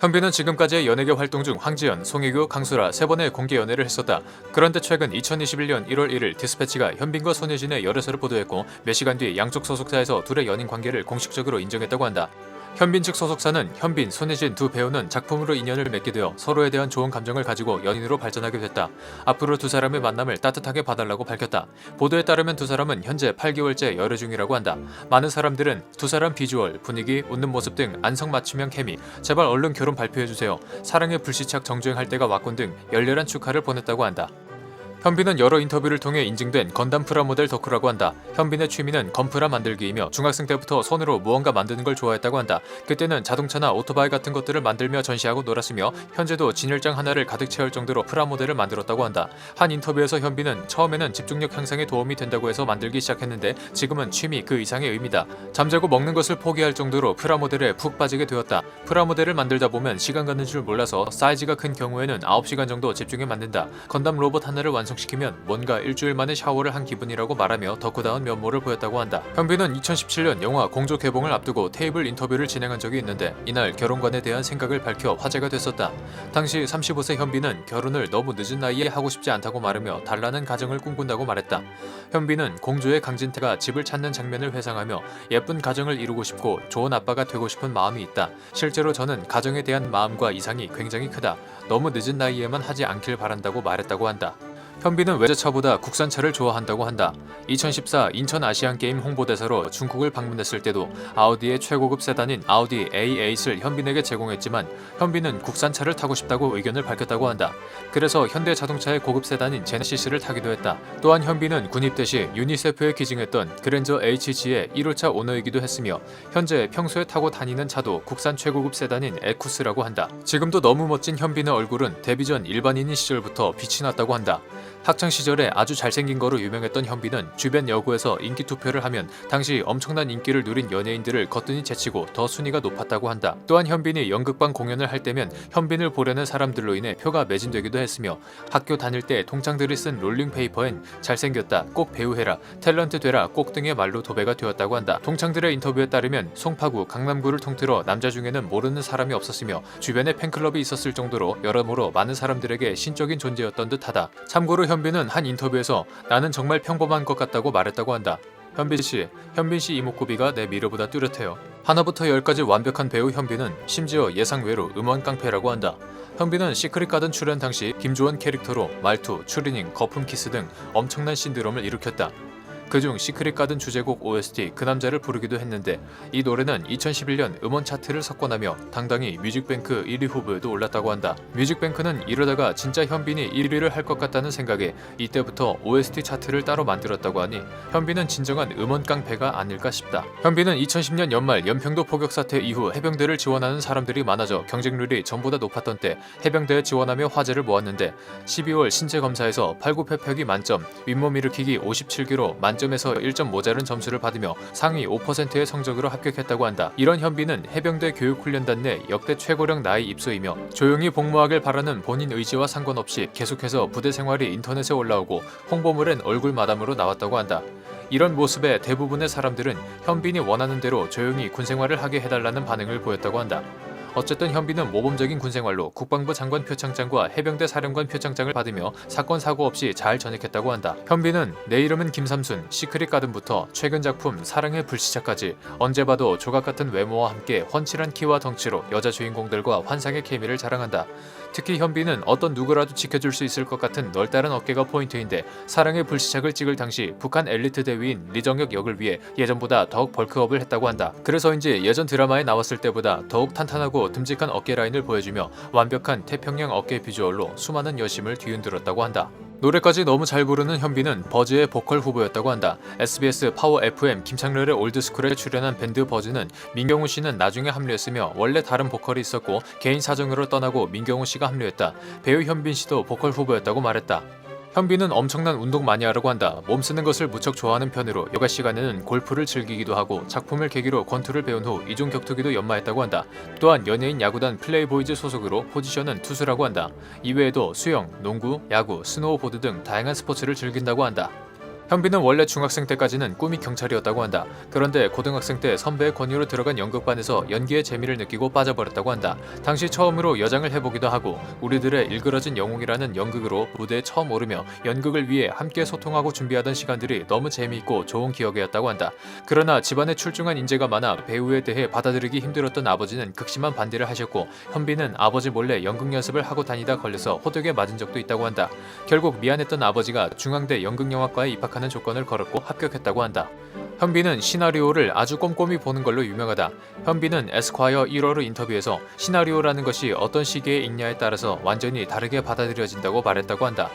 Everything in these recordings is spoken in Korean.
현빈은 지금까지의 연예계 활동 중 황지연, 송혜교, 강수라 세 번의 공개 연애를 했었다. 그런데 최근 2021년 1월 1일 디스패치가 현빈과 손예진의 열애설을 보도했고 몇 시간 뒤 양쪽 소속사에서 둘의 연인 관계를 공식적으로 인정했다고 한다. 현빈 측 소속사는 현빈, 손예진 두 배우는 작품으로 인연을 맺게 되어 서로에 대한 좋은 감정을 가지고 연인으로 발전하게 됐다. 앞으로 두 사람의 만남을 따뜻하게 봐달라고 밝혔다. 보도에 따르면 두 사람은 현재 8개월째 열애 중이라고 한다. 많은 사람들은 두 사람 비주얼, 분위기, 웃는 모습 등 안성맞춤형 케미, 제발 얼른 결혼 발표해주세요. 사랑의 불시착 정주행할 때가 왔군 등 열렬한 축하를 보냈다고 한다. 현빈은 여러 인터뷰를 통해 인증된 건담 프라모델 덕후라고 한다. 현빈의 취미는 건프라 만들기이며 중학생 때부터 손으로 무언가 만드는 걸 좋아했다고 한다. 그때는 자동차나 오토바이 같은 것들을 만들며 전시하고 놀았으며 현재도 진열장 하나를 가득 채울 정도로 프라모델을 만들었다고 한다. 한 인터뷰에서 현빈은 처음에는 집중력 향상에 도움이 된다고 해서 만들기 시작했는데 지금은 취미 그 이상의 의미다. 잠자고 먹는 것을 포기할 정도로 프라모델에 푹 빠지게 되었다. 프라모델을 만들다 보면 시간 가는 줄 몰라서 사이즈가 큰 경우에는 9시간 정도 집중해 만든다. 건담 로봇 하나를 완성 시키면 뭔가 일주일 만에 샤워를 한 기분이라고 말하며 덕후다운 면모를 보였다고 한다. 현빈은 2017년 영화 공조 개봉을 앞두고 테이블 인터뷰를 진행한 적이 있는데 이날 결혼관에 대한 생각을 밝혀 화제가 됐었다. 당시 35세 현빈은 결혼을 너무 늦은 나이에 하고 싶지 않다고 말하며 달라는 가정을 꿈꾼다고 말했다. 현빈은 공조의 강진태가 집을 찾는 장면을 회상하며 예쁜 가정을 이루고 싶고 좋은 아빠가 되고 싶은 마음이 있다. 실제로 저는 가정에 대한 마음과 이상이 굉장히 크다. 너무 늦은 나이에만 하지 않길 바란다고 말했다고 한다. 현빈은 외제차보다 국산차를 좋아한다고 한다. 2014 인천 아시안 게임 홍보대사로 중국을 방문했을 때도 아우디의 최고급 세단인 아우디 A8을 현빈에게 제공했지만 현빈은 국산차를 타고 싶다고 의견을 밝혔다고 한다. 그래서 현대 자동차의 고급 세단인 제네시스를 타기도 했다. 또한 현빈은 군입대 시 유니세프에 기증했던 그랜저 HG의 1호차 오너이기도 했으며 현재 평소에 타고 다니는 차도 국산 최고급 세단인 에쿠스라고 한다. 지금도 너무 멋진 현빈의 얼굴은 데뷔 전 일반인인 시절부터 빛이 났다고 한다. 학창 시절에 아주 잘생긴 거로 유명했던 현빈은 주변 여고에서 인기 투표를 하면 당시 엄청난 인기를 누린 연예인들을 거뜬히 제치고 더 순위가 높았다고 한다. 또한 현빈이 연극방 공연을 할 때면 현빈을 보려는 사람들로 인해 표가 매진되기도 했으며 학교 다닐 때 동창들이 쓴 롤링 페이퍼엔 잘생겼다, 꼭 배우해라, 탤런트 되라 꼭 등의 말로 도배가 되었다고 한다. 동창들의 인터뷰에 따르면 송파구, 강남구를 통틀어 남자 중에는 모르는 사람이 없었으며 주변에 팬클럽이 있었을 정도로 여러모로 많은 사람들에게 신적인 존재였던 듯하다. 참고로 현빈은 한 인터뷰에서 나는 정말 평범한 것 같다고 말했다고 한다. 현빈 씨, 현빈 씨 이목구비가 내 미래보다 뚜렷해요. 하나부터 열까지 완벽한 배우 현빈은 심지어 예상 외로 음원 깡패라고 한다. 현빈은 시크릿 가든 출연 당시 김조원 캐릭터로 말투, 추리닝, 거품 키스 등 엄청난 신드롬을 일으켰다. 그중 시크릿 가든 주제곡 OST 그 남자를 부르기도 했는데 이 노래는 2011년 음원 차트를 석권하며 당당히 뮤직뱅크 1위 후보에도 올랐다고 한다. 뮤직뱅크는 이러다가 진짜 현빈이 1위를 할 것 같다는 생각에 이때부터 OST 차트를 따로 만들었다고 하니 현빈은 진정한 음원 깡패가 아닐까 싶다. 현빈은 2010년 연말 연평도 포격 사태 이후 해병대를 지원하는 사람들이 많아져 경쟁률이 전보다 높았던 때 해병대에 지원하며 화제를 모았는데 12월 신체 검사에서 팔굽혀펴기 만점, 윗몸 일으키기 57기로 만 0점에서 1점 모자른 점수를 받으며 상위 5%의 성적으로 합격했다고 한다. 이런 현빈은 해병대 교육훈련단 내 역대 최고령 나이 입소이며 조용히 복무하길 바라는 본인 의지와 상관없이 계속해서 부대 생활이 인터넷에 올라오고 홍보물엔 얼굴 마담으로 나왔다고 한다. 이런 모습에 대부분의 사람들은 현빈이 원하는 대로 조용히 군 생활을 하게 해달라는 반응을 보였다고 한다. 어쨌든 현빈은 모범적인 군생활로 국방부 장관 표창장과 해병대 사령관 표창장을 받으며 사건 사고 없이 잘 전역했다고 한다. 현빈은 내 이름은 김삼순, 시크릿 가든부터 최근 작품 사랑의 불시착까지 언제 봐도 조각 같은 외모와 함께 훤칠한 키와 덩치로 여자 주인공들과 환상의 케미를 자랑한다. 특히 현빈은 어떤 누구라도 지켜줄 수 있을 것 같은 널따른 어깨가 포인트인데 사랑의 불시착을 찍을 당시 북한 엘리트 대위인 리정혁 역을 위해 예전보다 더욱 벌크업을 했다고 한다. 그래서인지 예전 드라마에 나왔을 때보다 더욱 탄탄하고 듬직한 어깨 라인을 보여주며 완벽한 태평양 어깨 비주얼로 수많은 여심을 뒤흔들었다고 한다. 노래까지 너무 잘 부르는 현빈은 버즈의 보컬 후보였다고 한다. SBS 파워 FM 김창렬의 올드스쿨에 출연한 밴드 버즈는 민경훈 씨는 나중에 합류했으며 원래 다른 보컬이 있었고 개인 사정으로 떠나고 민경훈 씨가 합류했다. 배우 현빈 씨도 보컬 후보였다고 말했다. 현빈은 엄청난 운동 마니아라고 한다. 몸 쓰는 것을 무척 좋아하는 편으로 여가 시간에는 골프를 즐기기도 하고 작품을 계기로 권투를 배운 후 이중 격투기도 연마했다고 한다. 또한 연예인 야구단 플레이보이즈 소속으로 포지션은 투수라고 한다. 이외에도 수영, 농구, 야구, 스노우보드 등 다양한 스포츠를 즐긴다고 한다. 현빈은 원래 중학생 때까지는 꿈이 경찰이었다고 한다. 그런데 고등학생 때 선배의 권유로 들어간 연극반에서 연기의 재미를 느끼고 빠져버렸다고 한다. 당시 처음으로 여장을 해보기도 하고 우리들의 일그러진 영웅이라는 연극으로 무대에 처음 오르며 연극을 위해 함께 소통하고 준비하던 시간들이 너무 재미있고 좋은 기억이었다고 한다. 그러나 집안에 출중한 인재가 많아 배우에 대해 받아들이기 힘들었던 아버지는 극심한 반대를 하셨고 현빈은 아버지 몰래 연극 연습을 하고 다니다 걸려서 호되게 맞은 적도 있다고 한다. 결국 미안했던 아버지가 중앙대 연극영화과에 입학 하는 조건을 걸었고 합격했다고 한다. 현빈은 시나리오를 아주 꼼꼼히 보는 걸로 유명하다. 현빈은 에스콰이어 1호로 인터뷰에서 시나리오라는 것이 어떤 시기에 읽냐에 따라서 완전히 다르게 받아들여진다고 말했다고 한다.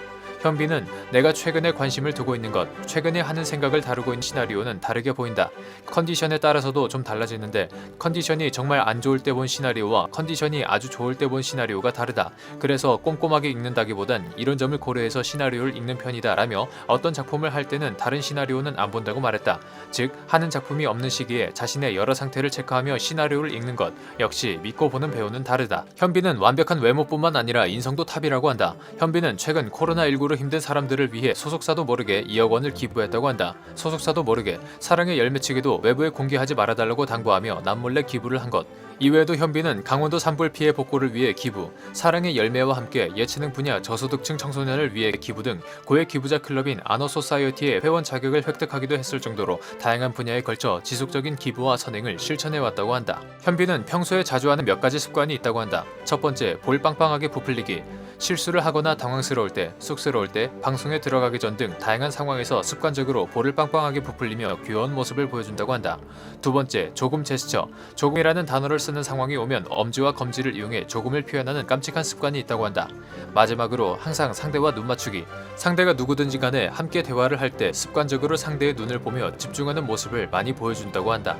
현빈은 내가 최근에 관심을 두고 있는 것, 최근에 하는 생각을 다루고 있는 시나리오는 다르게 보인다. 컨디션에 따라서도 좀 달라지는데 컨디션이 정말 안 좋을 때 본 시나리오와 컨디션이 아주 좋을 때 본 시나리오가 다르다. 그래서 꼼꼼하게 읽는다기보단 이런 점을 고려해서 시나리오를 읽는 편이다라며 어떤 작품을 할 때는 다른 시나리오는 안 본다고 말했다. 즉 하는 작품이 없는 시기에 자신의 여러 상태를 체크하며 시나리오를 읽는 것 역시 믿고 보는 배우는 다르다. 현빈은 완벽한 외모뿐만 아니라 인성도 탑이라고 한다. 현빈은 최근 코로나19로 힘든 사람들을 위해 소속사도 모르게 2억 원을 기부했다고 한다. 소속사도 모르게 사랑의 열매치기도 외부에 공개하지 말아달라고 당부하며 남몰래 기부를 한 것. 이외에도 현빈은 강원도 산불 피해 복구를 위해 기부, 사랑의 열매와 함께 예체능 분야 저소득층 청소년을 위해 기부 등 고액 기부자 클럽인 아너 소사이어티의 회원 자격을 획득하기도 했을 정도로 다양한 분야에 걸쳐 지속적인 기부와 선행을 실천해 왔다고 한다. 현빈은 평소에 자주 하는 몇 가지 습관이 있다고 한다. 첫 번째, 볼 빵빵하게 부풀리기. 실수를 하거나 당황스러울 때, 쑥스러울 때, 방송에 들어가기 전 등 다양한 상황에서 습관적으로 볼을 빵빵하게 부풀리며 귀여운 모습을 보여준다고 한다. 두 번째, 조금 제스처. 조금이라는 단어를 쓰는 상황이 오면 엄지와 검지를 이용해 조금을 표현하는 깜찍한 습관이 있다고 한다. 마지막으로 항상 상대와 눈 맞추기. 상대가 누구든지 간에 함께 대화를 할 때 습관적으로 상대의 눈을 보며 집중하는 모습을 많이 보여준다고 한다.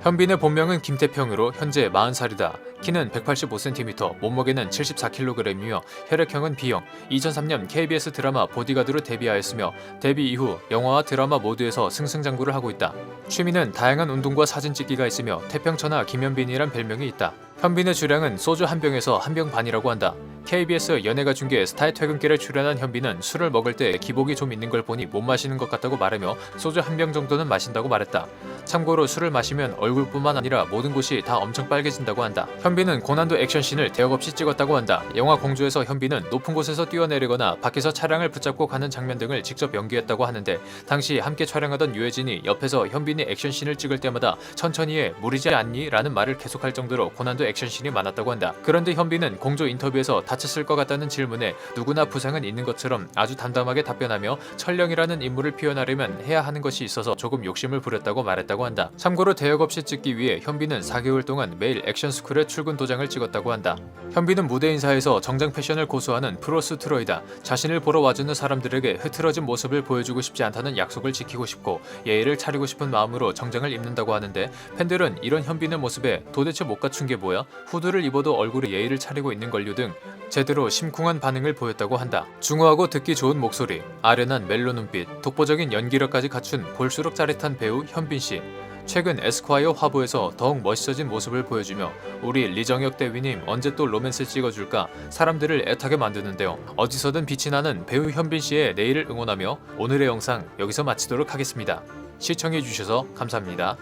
현빈의 본명은 김태평으로 현재 40살이다. 키는 185cm, 몸무게는 74kg이며 혈액형은 B형. 2003년 KBS 드라마 보디가드로 데뷔하였으며 데뷔 이후 영화와 드라마 모두에서 승승장구를 하고 있다. 취미는 다양한 운동과 사진 찍기가 있으며 태평천하 김현빈이란 별명이 있다. 현빈의 주량은 소주 한 병에서 한 병 반이라고 한다. KBS 연예가 중계 스타의 퇴근길에 출연한 현빈은 술을 먹을 때 기복이 좀 있는 걸 보니 못 마시는 것 같다고 말하며 소주 한 병 정도는 마신다고 말했다. 참고로 술을 마시면 얼굴뿐만 아니라 모든 곳이 다 엄청 빨개진다고 한다. 현빈은 고난도 액션씬을 대역 없이 찍었다고 한다. 영화 공주에서 현빈은 높은 곳에서 뛰어내리거나 밖에서 차량을 붙잡고 가는 장면 등을 직접 연기했다고 하는데 당시 함께 촬영하던 유해진이 옆에서 현빈이 액션씬을 찍을 때마다 천천히 해 무리지 않니? 라는 말을 계속할 정도로 고난도 액션씬이 많았다고 한다. 그런데 현빈은 공조 인터뷰에서 다 쳤을 것 같다는 질문에 누구나 부상은 있는 것처럼 아주 담담하게 답변하며 철령이라는 인물을 표현하려면 해야 하는 것이 있어서 조금 욕심을 부렸다고 말했다고 한다. 참고로 대역 없이 찍기 위해 현빈은 4개월 동안 매일 액션 스쿨에 출근 도장을 찍었다고 한다. 현빈은 무대 인사에서 정장 패션을 고수하는 프로스트로이다. 자신을 보러 와주는 사람들에게 흐트러진 모습을 보여주고 싶지 않다는 약속을 지키고 싶고 예의를 차리고 싶은 마음으로 정장을 입는다고 하는데 팬들은 이런 현빈의 모습에 도대체 못 갖춘 게 뭐야? 후드를 입어도 얼굴에 예의를 차리고 있는 걸요 등 제대로 심쿵한 반응을 보였다고 한다. 중후하고 듣기 좋은 목소리, 아련한 멜로 눈빛, 독보적인 연기력까지 갖춘 볼수록 짜릿한 배우 현빈 씨. 최근 에스콰이어 화보에서 더욱 멋있어진 모습을 보여주며 우리 리정혁 대위님 언제 또 로맨스 찍어줄까 사람들을 애타게 만드는데요. 어디서든 빛이 나는 배우 현빈 씨의 내일을 응원하며 오늘의 영상 여기서 마치도록 하겠습니다. 시청해주셔서 감사합니다.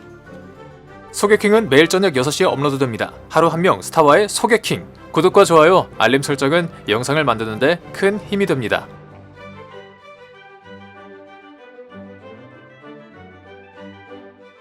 소개킹은 매일 저녁 6시에 업로드됩니다. 하루 한 명 스타와의 소개킹. 구독과 좋아요, 알림 설정은 영상을 만드는데 큰 힘이 됩니다.